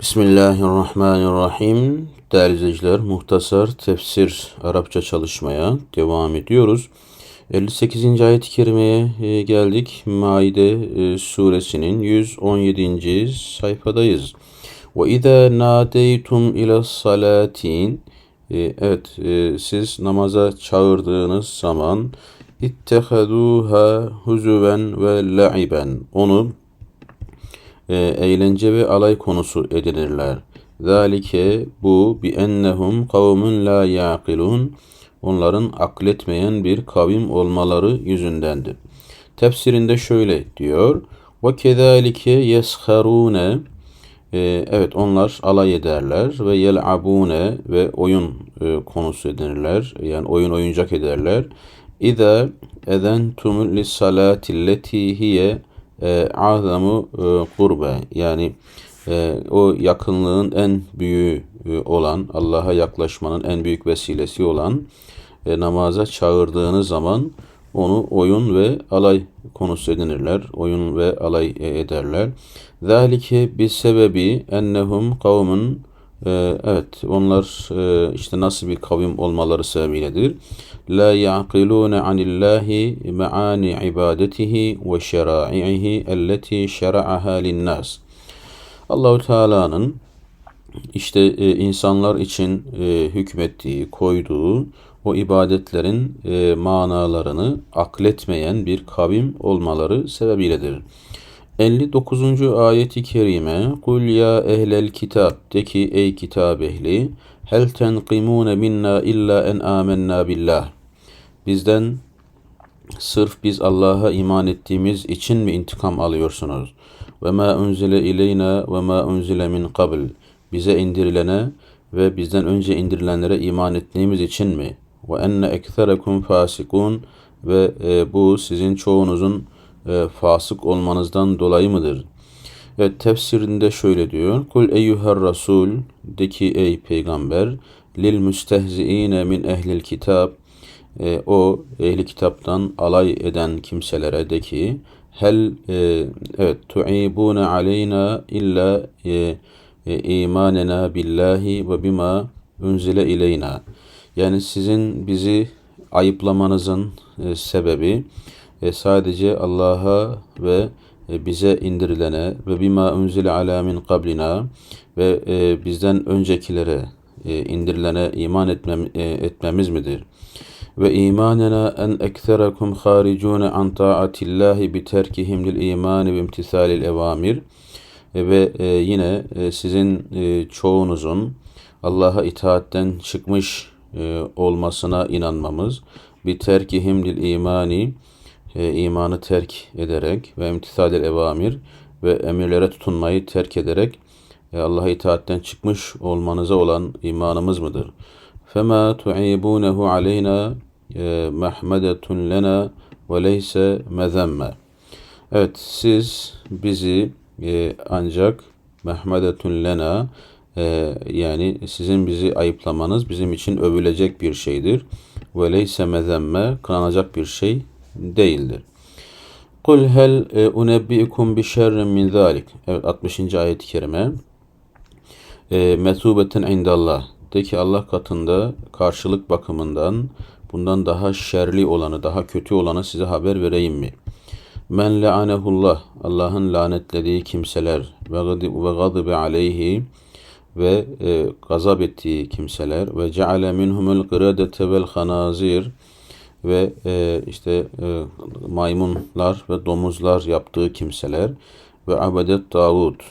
Bismillahirrahmanirrahim. Değerli izleyiciler, muhtasar tefsir Arapça çalışmaya devam ediyoruz. 58. ayet-i kerimeye e, geldik. Maide e, suresinin 117. sayfadayız. Ve izâ nâdeytum ila salatin e, Evet, siz namaza çağırdığınız zaman ittehadûhâ huzuven ve la'iben onu e, eğlence ve alay konusu edinirler. Zalike bu bi ennehum kavmun la yaqilun onların akletmeyen bir kavim olmaları yüzündendir. Tefsirinde şöyle diyor. Ve kezalike yesharune e, evet onlar alay ederler ve yel'abune ve oyun e, konusu edinirler. Yani oyun oyuncak ederler. İza ezentumul lis salati hiye azamu e, kurbe yani e, o yakınlığın en büyüğü e, olan Allah'a yaklaşmanın en büyük vesilesi olan namaza çağırdığınız zaman onu oyun ve alay konusu edinirler. Oyun ve alay ederler. Zalike bir sebebi ennehum kavmun ee, evet onlar e, işte nasıl bir kavim olmaları sebebiyledir. La yaqilune anillahi maani ibadetihi ve şeraihi elleti şera'aha linnas. Allahu Teala'nın işte e, insanlar için e, hükmettiği, koyduğu o ibadetlerin manalarını akletmeyen bir kavim olmaları sebebiyledir. 59. ayeti kerime Kul ya ehlel kitap de ki ey kitap ehli hel tenqimune minna illa en amennâ billah bizden sırf biz Allah'a iman ettiğimiz için mi intikam alıyorsunuz? Ve ma unzile ileyna ve ma unzile min qabl bize indirilene ve bizden önce indirilenlere iman ettiğimiz için mi? Ve enne ekserekum fasikun ve e, bu sizin çoğunuzun e, fasık olmanızdan dolayı mıdır? Evet tefsirinde şöyle diyor. Kul eyyuher rasul de ki ey peygamber lil müstehziine min ehlil kitap e, o ehli kitaptan alay eden kimselere de ki hel e, evet tu'ibune aleyna illa e, e, imanena billahi ve bima unzile ileyna yani sizin bizi ayıplamanızın e, sebebi e, sadece Allah'a ve e, bize indirilene ve bima unzile ala min qablina ve e, bizden öncekilere e, indirilene iman etmem, e, etmemiz midir? Ve imanena en ekserekum haricune an taatillahi bi terkihim lil imani ve imtisalil evamir e, ve e, yine e, sizin e, çoğunuzun Allah'a itaatten çıkmış e, olmasına inanmamız bi terkihim lil imani e, imanı terk ederek ve imtisadil evamir ve emirlere tutunmayı terk ederek e, Allah'a itaatten çıkmış olmanıza olan imanımız mıdır? فَمَا تُعِيبُونَهُ عَلَيْنَا مَحْمَدَةٌ لَنَا وَلَيْسَ مَذَمَّ Evet siz bizi e, ancak mehmedetun lena e, yani sizin bizi ayıplamanız bizim için övülecek bir şeydir. Ve leyse mezemme kınanacak bir şey değildir. Kul hel e, unebbiukum bi şerrin min zalik. Evet 60. ayet-i kerime. E, Metubeten indallah. De ki Allah katında karşılık bakımından bundan daha şerli olanı, daha kötü olanı size haber vereyim mi? Men le'anehullah. Allah'ın lanetlediği kimseler ve gadibe aleyhi ve e, gazap ettiği kimseler ve ceale minhumul gıradete vel hanazir ve e, işte e, maymunlar ve domuzlar yaptığı kimseler ve abedet tağut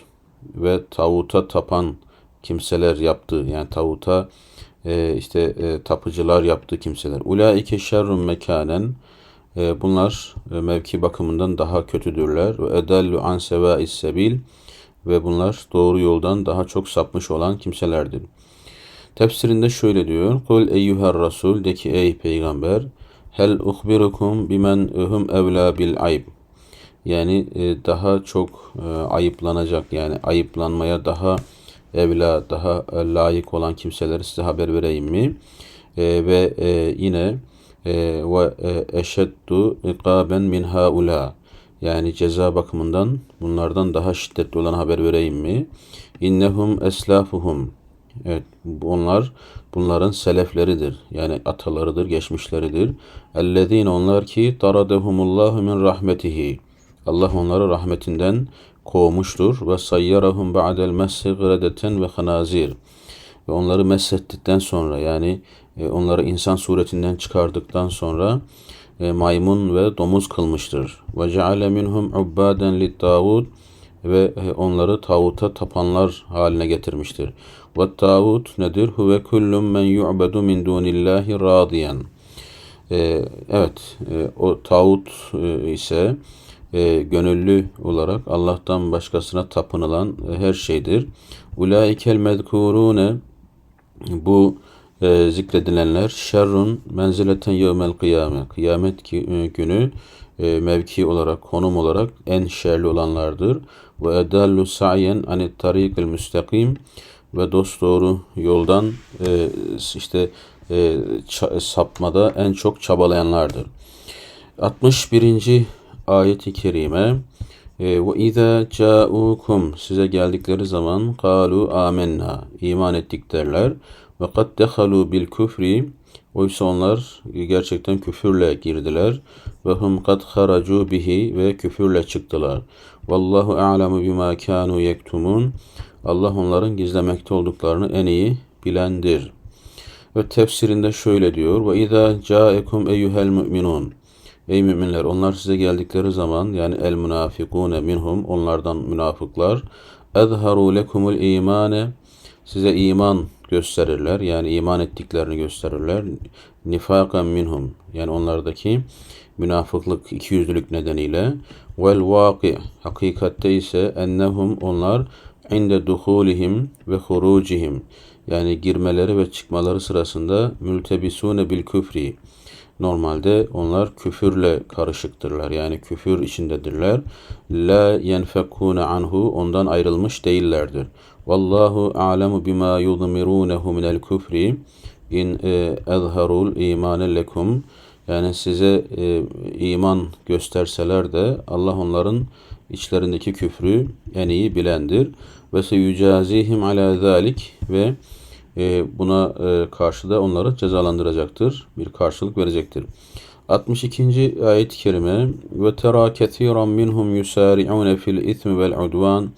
ve tavuta tapan kimseler yaptığı yani tavuta e, işte e, tapıcılar yaptığı kimseler. Ulaike şerrun mekanen e, bunlar e, mevki bakımından daha kötüdürler ve edellu an sevâis sebil ve bunlar doğru yoldan daha çok sapmış olan kimselerdir. Tefsirinde şöyle diyor. Kul eyyuher rasul de ki ey peygamber Hel uhbirukum bimen hum evla bil ayb. Yani e, daha çok e, ayıplanacak yani ayıplanmaya daha evla, daha e, layık olan kimseleri size haber vereyim mi? Ve yine ve eşeddu ikaben min haula. Yani ceza bakımından bunlardan daha şiddetli olan haber vereyim mi? İnnehum eslafuhum. Evet onlar bunların selefleridir. Yani atalarıdır, geçmişleridir. Ellezine onlar ki taradehumullahu min rahmetihi. Allah onları rahmetinden kovmuştur ve sayyarahum ba'del messi gredeten ve hanazir. Ve onları meshettikten sonra yani e, onları insan suretinden çıkardıktan sonra e, maymun ve domuz kılmıştır. Ve ceale minhum ubbaden lit ve e, onları tağuta tapanlar haline getirmiştir. Ve tağut nedir? Huve kullun men yu'bedu min dunillahi radiyan. E, evet, e, o tağut e, ise e, gönüllü olarak Allah'tan başkasına tapınılan e, her şeydir. Ulaikel mezkurune bu e, zikredilenler şerrun menzileten yevmel kıyame. Kıyamet günü mevki olarak, konum olarak en şerli olanlardır. Ve edallu sa'yen anit tarikil müstakim ve dosdoğru yoldan e, işte e, sapmada en çok çabalayanlardır. 61. ayeti kerime e, ve izâ câûkum size geldikleri zaman kalu amenna iman ettik derler ve kad dehalu bil küfri oysa onlar gerçekten küfürle girdiler ve hum kad haracu bihi ve küfürle çıktılar. Vallahu a'lemu bima kanu yektumun Allah onların gizlemekte olduklarını en iyi bilendir. Ve tefsirinde şöyle diyor. Ve izâ câekum eyyuhel mü'minun. Ey müminler onlar size geldikleri zaman yani el münafikune minhum onlardan münafıklar ezharu lekumul imane size iman gösterirler yani iman ettiklerini gösterirler nifakan minhum yani onlardaki münafıklık ikiyüzlülük nedeniyle vel vaki hakikatte ise ennehum onlar inde duhulihim ve hurucihim yani girmeleri ve çıkmaları sırasında mültebisune bil küfri Normalde onlar küfürle karışıktırlar. Yani küfür içindedirler. La yenfekune anhu ondan ayrılmış değillerdir. Vallahu a'lemu bima yudmirunehu minel küfri in e, ezharul imane lekum yani size e, iman gösterseler de Allah onların içlerindeki küfrü en iyi bilendir. Ve seyucazihim ala zalik ve e, buna e, karşı da onları cezalandıracaktır. Bir karşılık verecektir. 62. ayet-i kerime ve tera kesiran minhum yusari'un fil ismi vel udvan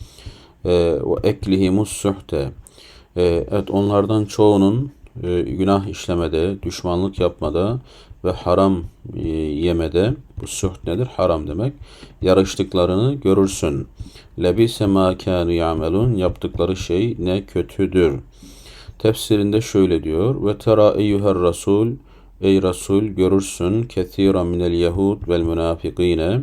e, ve eklihimus suhte. Evet onlardan çoğunun günah işlemede, düşmanlık yapmada ve haram yemede bu suht nedir? Haram demek. Yarıştıklarını görürsün. Lebise ma kanu ya'melun yaptıkları şey ne kötüdür. Tefsirinde şöyle diyor. Ve tera eyyuher rasul Ey Resul görürsün kethiran minel yehud vel münafikine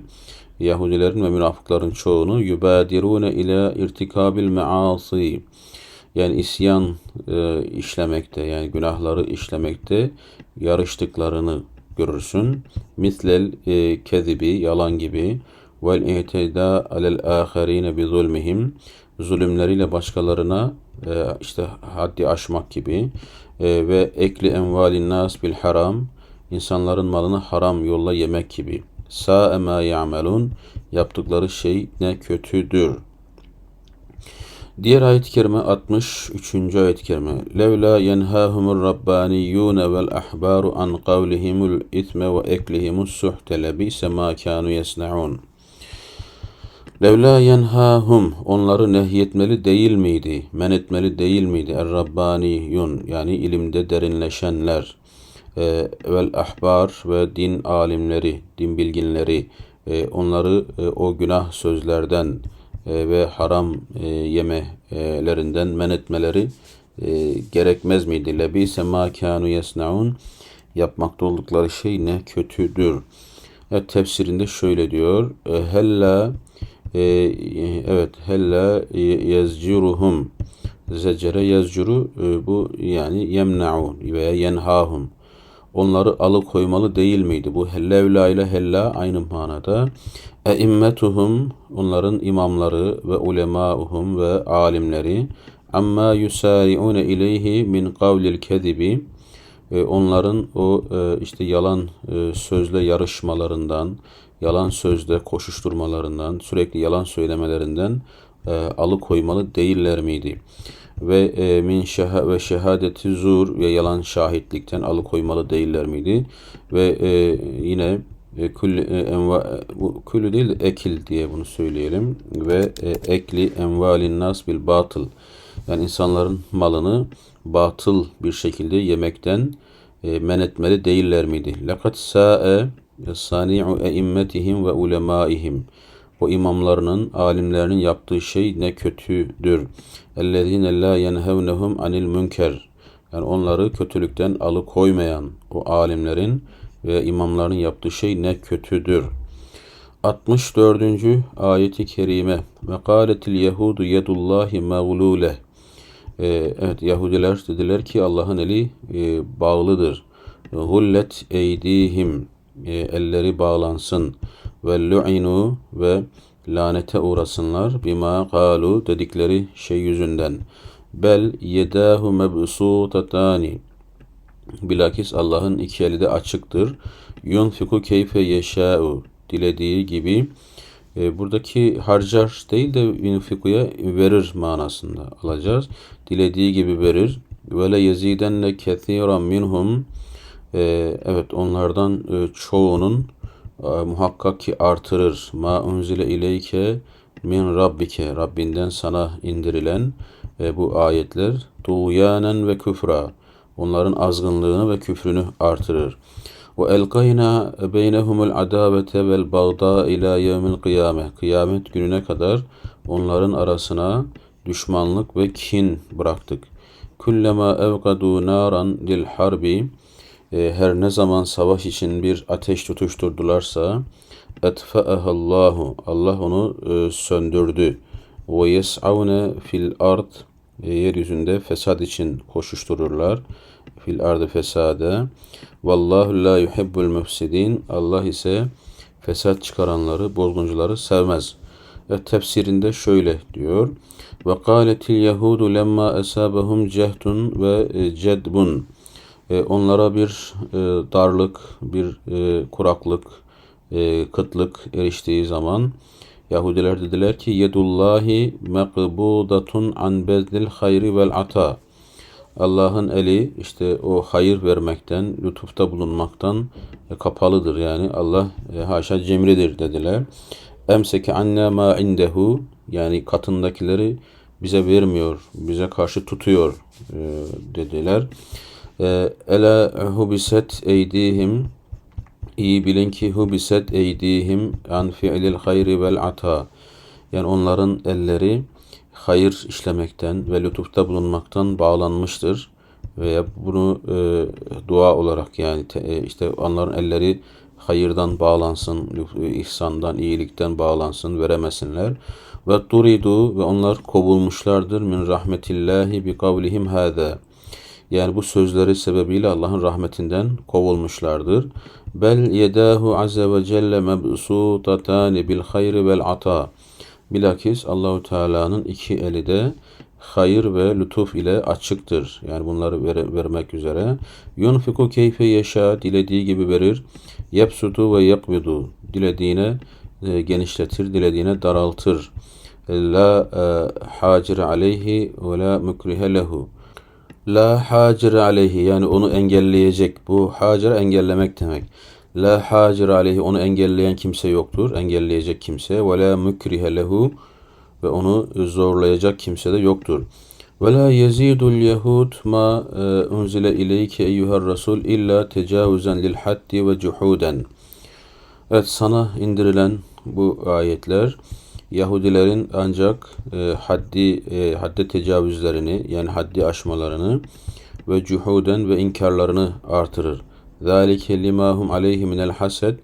Yahudilerin ve münafıkların çoğunu yubadirune ila irtikabil measi yani isyan e, işlemekte yani günahları işlemekte yarıştıklarını görürsün. Mislel e, kezibi yalan gibi vel itida alel aherine bi zulmihim zulümleriyle başkalarına e, işte haddi aşmak gibi e, ve ekli envalin nas bil haram insanların malını haram yolla yemek gibi. Sa ma ya'melun yaptıkları şey ne kötüdür. Diğer ayet-i kerime 63. ayet-i kerime. Levla yenhâhumur rabbaniyyûne vel ahbâru an kavlihimul itme ve eklihimus suhte lebîse mâ kânû yesna'ûn. Levla yenhâhum onları nehyetmeli değil miydi? Men etmeli değil miydi? Er Rabbaniyun yani ilimde derinleşenler e, vel ahbar ve din alimleri, din bilginleri e, onları e, o günah sözlerden ve haram e, yemelerinden men etmeleri e, gerekmez miydi? Lebise ma kanu yesnaun yapmakta oldukları şey ne kötüdür. Evet tefsirinde şöyle diyor. E, hella e, evet hella yazcuruhum zecere yazcuru e, bu yani yemna'u veya yenhahum onları alıkoymalı değil miydi? Bu hellevla ile hella aynı manada. Eimmetuhum onların imamları ve ulemauhum ve alimleri amma yusari'une ileyhi min kavlil kezibi e, onların o e, işte yalan e, sözle yarışmalarından yalan sözde koşuşturmalarından, sürekli yalan söylemelerinden alıkoymalı değiller miydi? Ve e, min şeha ve şehadeti zur ve yalan şahitlikten alıkoymalı değiller miydi? Ve e, yine e, kül, e, enva, bu külü değil de ekil diye bunu söyleyelim. Ve e, ekli envalin nas bil batıl. Yani insanların malını batıl bir şekilde yemekten e, men etmeli değiller miydi? Lekad sa'e sani'u eimmetihim ve ulemaihim. O imamlarının, alimlerinin yaptığı şey ne kötüdür. Ellezine la yenhevnehum anil münker. Yani onları kötülükten alıkoymayan o alimlerin ve imamların yaptığı şey ne kötüdür. 64. ayeti kerime ve kâletil yehudu yedullahi mağlule ee, evet Yahudiler dediler ki Allah'ın eli e, bağlıdır. Hullet eydihim e, elleri bağlansın ve lu'inu ve lanete uğrasınlar bima kalu dedikleri şey yüzünden. Bel yedahu mebsutatani Bilakis Allah'ın iki eli de açıktır. Yunfiku keyfe yeşâ'u dilediği gibi e, buradaki harcar değil de yunfikuya verir manasında alacağız. Dilediği gibi verir. Ve le yezidenne kethiran minhum e, evet onlardan e, çoğunun muhakkak ki artırır. Ma unzile ileyke min rabbike Rabbinden sana indirilen e, bu ayetler tuğyanen ve küfra onların azgınlığını ve küfrünü artırır. Ve elkayna beynehumul adavete vel bağda ila yevmil kıyame. Kıyamet gününe kadar onların arasına düşmanlık ve kin bıraktık. Kullama evkadu naran lil harbi e, her ne zaman savaş için bir ateş tutuşturdularsa etfa'ahallahu Allah onu e, söndürdü. Ve yes'avne fil ard e, yeryüzünde fesad için koşuştururlar. Fil ardı fesade. Vallahu la yuhibbul müfsidin. Allah ise fesat çıkaranları, bozguncuları sevmez. Ve tefsirinde şöyle diyor. Ve kâletil yehudu lemma esâbehum cehdun ve e, cedbun. E, onlara bir e, darlık, bir kuraklık, kıtlık eriştiği zaman Yahudiler dediler ki yedullahi mekbudatun an bezdil hayri vel ata. Allah'ın eli işte o hayır vermekten, lütufta bulunmaktan kapalıdır. Yani Allah e, haşa cemridir dediler. Emseke anne ma indehu yani katındakileri bize vermiyor, bize karşı tutuyor e, dediler. E, Ela hubiset eydihim iyi bilin ki hubiset eydihim an fi'lil hayri vel ata. Yani onların elleri hayır işlemekten ve lütufta bulunmaktan bağlanmıştır. Veya bunu e, dua olarak yani te, e, işte onların elleri hayırdan bağlansın, ihsandan, iyilikten bağlansın, veremesinler. Ve turidu ve onlar kovulmuşlardır min rahmetillahi bi kavlihim hâzâ. Yani bu sözleri sebebiyle Allah'ın rahmetinden kovulmuşlardır. Bel yedahu azze ve celle mebsutatani bil hayri vel ata. Bilakis Allahu Teala'nın iki eli de hayır ve lütuf ile açıktır. Yani bunları ver, vermek üzere. Yunfiku keyfe yaşa dilediği gibi verir. Yepsutu ve yakbidu dilediğine e, genişletir, dilediğine daraltır. La e, hacir aleyhi ve la mukrihe lehu. La hacir aleyhi yani onu engelleyecek. Bu hacir engellemek demek. La hacir aleyhi onu engelleyen kimse yoktur. Engelleyecek kimse. Ve la mükrihe lehu ve onu zorlayacak kimse de yoktur. Ve la yezidul yehud ma e, unzile ileyke eyyuhar rasul illa tecavüzen lil haddi ve cuhuden. Evet sana indirilen bu ayetler Yahudilerin ancak e, haddi e, hadde tecavüzlerini yani haddi aşmalarını ve cuhuden ve inkarlarını artırır. Zalike limahum aleyhi minel hased.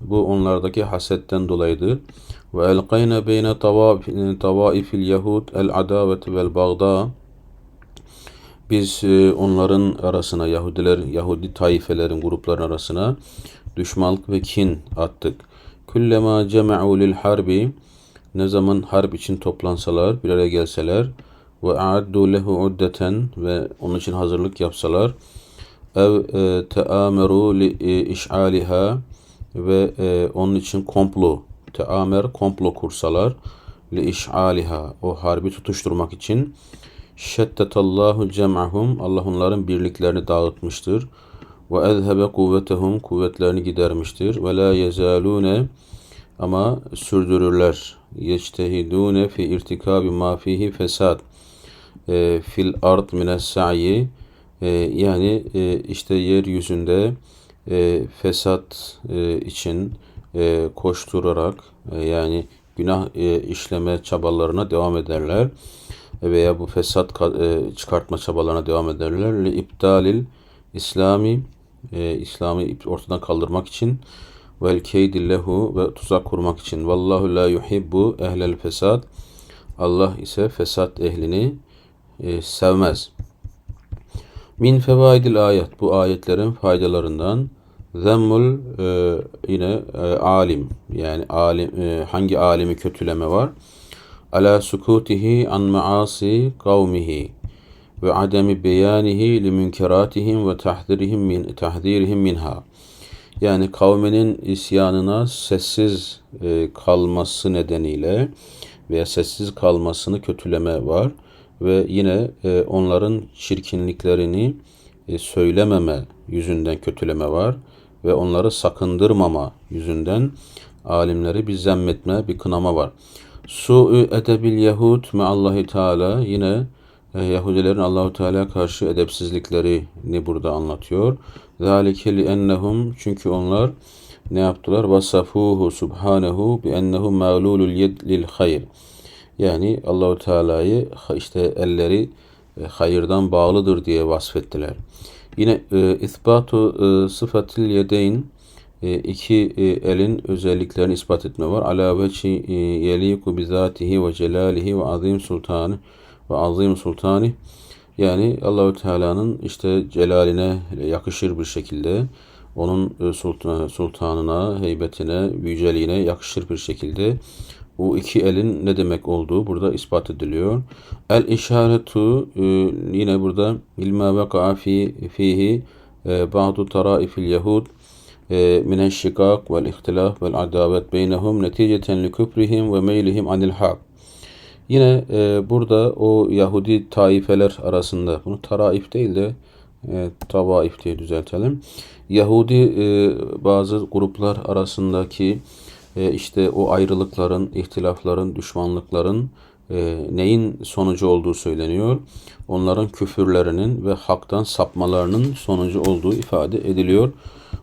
Bu onlardaki hasetten dolayıdır. Ve elqayna beyne tavaifil yahud el adavet vel bagda. Biz e, onların arasına Yahudiler, Yahudi taifelerin grupların arasına düşmanlık ve kin attık. Kullema cema'u lil harbi ne zaman harp için toplansalar, bir araya gelseler ve a'addu lehu uddeten ve onun için hazırlık yapsalar ev e, teameru li e, iş'aliha ve e, onun için komplo, teamer komplo kursalar li iş'aliha o harbi tutuşturmak için şeddetallahu cem'ahum Allah onların birliklerini dağıtmıştır ve ezhebe kuvvetehum kuvvetlerini gidermiştir ve la yezalune ama sürdürürler. Yeçtehidune fi irtikabi ma fihi fesad e, fil ard mines sa'yi e, yani e, işte yeryüzünde e, fesat e, için e, koşturarak e, yani günah e, işleme çabalarına devam ederler. Veya bu fesat e, çıkartma çabalarına devam ederler. Li iptalil İslami e, İslam'ı ortadan kaldırmak için vel keydi lehu ve tuzak kurmak için. Vallahu la yuhibbu ehlel fesad. Allah ise fesat ehlini e, sevmez. Min fevaidil ayet. Bu ayetlerin faydalarından zemmul e, yine e, alim yani alim e, hangi alimi kötüleme var? Ala sukutihi an maasi kavmihi ve ademi beyanihi li münkeratihim ve tahdirihim min tahdirihim minha. Yani kavminin isyanına sessiz e, kalması nedeniyle veya sessiz kalmasını kötüleme var ve yine e, onların çirkinliklerini e, söylememe yüzünden kötüleme var ve onları sakındırmama yüzünden alimleri bir zemmetme, bir kınama var. Su'u edebil yehud Allahi Teala yine e, Yahudilerin Allahu Teala karşı edepsizliklerini burada anlatıyor. Zalike li ennehum çünkü onlar ne yaptılar? Vasafuhu subhanehu bi ennehu mağlulul yed lil hayr. Yani Allahu Teala'yı işte elleri e, hayırdan bağlıdır diye vasfettiler. Yine e, isbatu e, sıfatil yedeyn e, iki e, elin özelliklerini ispat etme var. Ala veçi e, yeliku bizatihi ve celalihi ve azim sultanı ve azim sultani yani Allahü Teala'nın işte celaline yakışır bir şekilde onun e, sultan, sultanına, heybetine, yüceliğine yakışır bir şekilde bu iki elin ne demek olduğu burada ispat ediliyor. El işaretu e, yine burada ilma veka'a fi fihi e, ba'du taraifil yahud min şikak vel ihtilaf vel adavet beynehum neticeten li küfrihim ve meylihim anil hak. Yine e, burada o Yahudi taifeler arasında bunu taraif değil de e, tavaif diye düzeltelim. Yahudi e, bazı gruplar arasındaki e, işte o ayrılıkların, ihtilafların, düşmanlıkların e, neyin sonucu olduğu söyleniyor. Onların küfürlerinin ve haktan sapmalarının sonucu olduğu ifade ediliyor.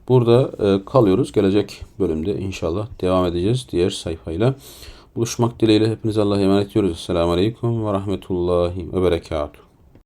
Burada e, kalıyoruz. Gelecek bölümde inşallah devam edeceğiz diğer sayfayla. Buluşmak dileğiyle hepinize Allah'a emanet ediyoruz. Esselamu Aleyküm ve Rahmetullahi ve Berekatuhu.